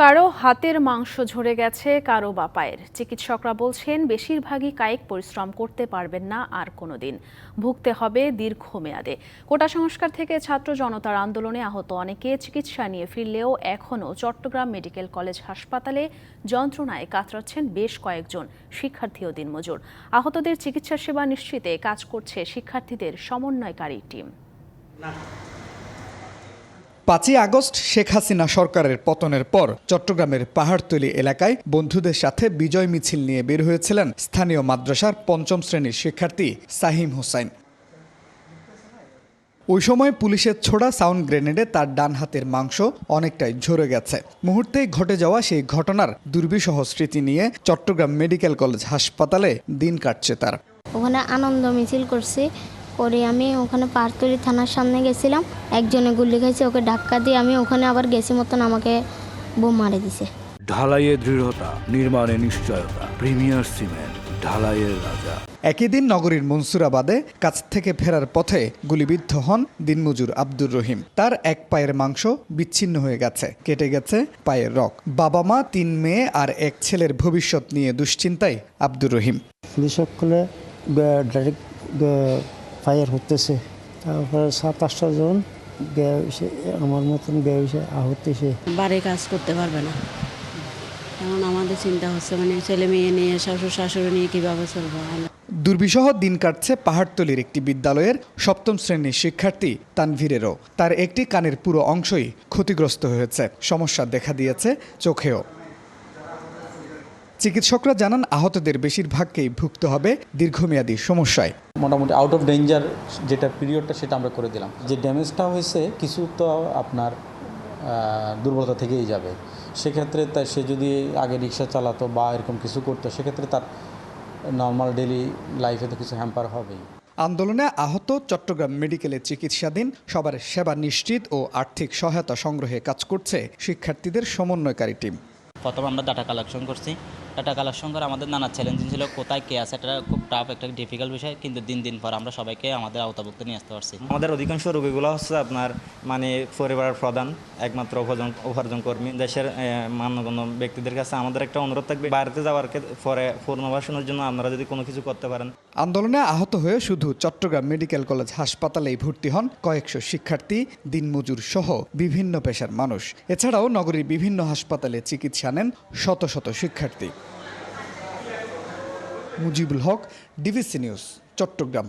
কারও হাতের মাংস ঝরে গেছে, কারও বা পায়ের। চিকিৎসকরা বলছেন, বেশিরভাগই কায়িক পরিশ্রম করতে পারবেন না আর কোনোদিন। ভুগতে হবে দীর্ঘমেয়াদে। কোটা সংস্কার থেকে ছাত্র জনতার আন্দোলনে আহত অনেকে চিকিৎসা নিয়ে ফিরলেও এখনও চট্টগ্রাম মেডিকেল কলেজ হাসপাতালে যন্ত্রণায় কাতরাচ্ছেন বেশ কয়েকজন শিক্ষার্থী ও দিনমজুর। আহতদের চিকিৎসা সেবা নিশ্চিতে কাজ করছে শিক্ষার্থীদের সমন্বয়কারী টিম। পাঁচই আগস্ট শেখ হাসিনা সরকারের পতনের পর চট্টগ্রামের পাহাড়তলি এলাকায় বন্ধুদের সাথে বিজয় মিছিল নিয়ে বের হয়েছিলেন স্থানীয় মাদ্রাসার পঞ্চম শ্রেণির শিক্ষার্থী সাহিম হোসাইন। ওই সময় পুলিশের ছোড়া সাউন্ড গ্রেনেডে তার ডান হাতের মাংস অনেকটাই ঝরে গেছে। মুহূর্তেই ঘটে যাওয়া সেই ঘটনার দুর্বিষহ স্মৃতি নিয়ে চট্টগ্রাম মেডিকেল কলেজ হাসপাতালে দিন কাটছে তার। ওখানে আনন্দ মিছিল করছি। করে আমি ওখানে পারতলি থানার সামনে গেছিলাম। একজনে গুলি খাইছে ওকে ধাক্কা দিয়ে আমি ওখানে আবার গেছি মতন আমাকে বোম মারে দিছে। ঢালাইয়ে দৃঢ়তা নির্মাণে নিশ্চয়তা প্রিমিয়ার সিমেন্ট ঢালাইয়ের রাজা। একই দিন নগরীর মনসুরাবাদে কাছ থেকে ফেরার পথে গুলিবিদ্ধ হন দিনমজুর আব্দুর রহিম। তার এক পায়ের মাংস বিচ্ছিন্ন হয়ে গেছে কেটে গেছে পায়ের রক। বাবা মা তিন মেয়ে আর এক ছেলের ভবিষ্যৎ নিয়ে দুশ্চিন্তায় আব্দুর রহিম। পুলিশ সকলে ডাইরেক্ট ফায়ার হতেছে তারপরে সাত আটটা জন আমার মতন বেয়াসে আহত হয়েছে বাড়ি কাজ করতে পারবে না। এখন আমাদের চিন্তা হচ্ছে মানে ছেলে মেয়ে নিয়ে শ্বশুর শাশুড়ি নিয়ে কীভাবে চলবো? দুর্বিষহ দিন কাটছে পাহাড়তলির একটি বিদ্যালয়ের সপ্তম শ্রেণির শিক্ষার্থী তানভীরেরও। তার একটি কানের পুরো অংশই ক্ষতিগ্রস্ত হয়েছে। সমস্যা দেখা দিয়েছে চোখেও। চিকিৎসকরা জানান আহতদের বেশিরভাগকেই ভুগতে হবে দীর্ঘমেয়াদী সমস্যায়। মোটামুটি আউট অফ ডেঞ্জার যেটা পিরিয়ডটা সেটা আমরা করে দিলাম। যে ড্যামেজটা হয়েছে কিছু তো আপনার দুর্বলতা থেকেই যাবে। সেক্ষেত্রে তা সে যদি আগে রিক্সা চালাতো বা এরকম কিছু করতো সেক্ষেত্রে তার নর্মাল ডেলি লাইফে তো কিছু হ্যাম্পার হবেই। আন্দোলনে আহত চট্টগ্রাম মেডিকেলে চিকিৎসাধীন সবার সেবা নিশ্চিত ও আর্থিক সহায়তা সংগ্রহে কাজ করছে শিক্ষার্থীদের সমন্বয়কারী টিম। প্রথম আমরা ডাটা কালেকশন করছি। ডাটা কালেকশন করা আমাদের নানা চ্যালেঞ্জিং ছিল, কোথায় কে আছে এটা খুব টাফ একটা ডিফিকাল্ট বিষয়, কিন্তু দিন দিন পর আমরা সবাইকে আমাদের আওতাভুক্ত নিয়ে আসতে পারছি। আমাদের অধিকাংশ রোগীগুলো হচ্ছে আপনার মানে পরিবারের প্রধান, একমাত্র উপার্জন উপার্জন কর্মী। দেশের মান্যগণ্য ব্যক্তিদের কাছে আমাদের একটা অনুরোধ থাকবে বাইরেতে যাওয়ার পরে পুনর্বাসনের জন্য আপনারা যদি কোনো কিছু করতে পারেন। আন্দোলনে আহত হয়ে শুধু চট্টগ্রাম মেডিকেল কলেজ হাসপাতালেই ভর্তি হন কয়েকশো শিক্ষার্থী, দিনমজুর সহ বিভিন্ন পেশার মানুষ। এছাড়াও নগরীর বিভিন্ন হাসপাতালে চিকিৎসা নেন শত শত শিক্ষার্থী। Mujibul Haque DVC news, Chittagong.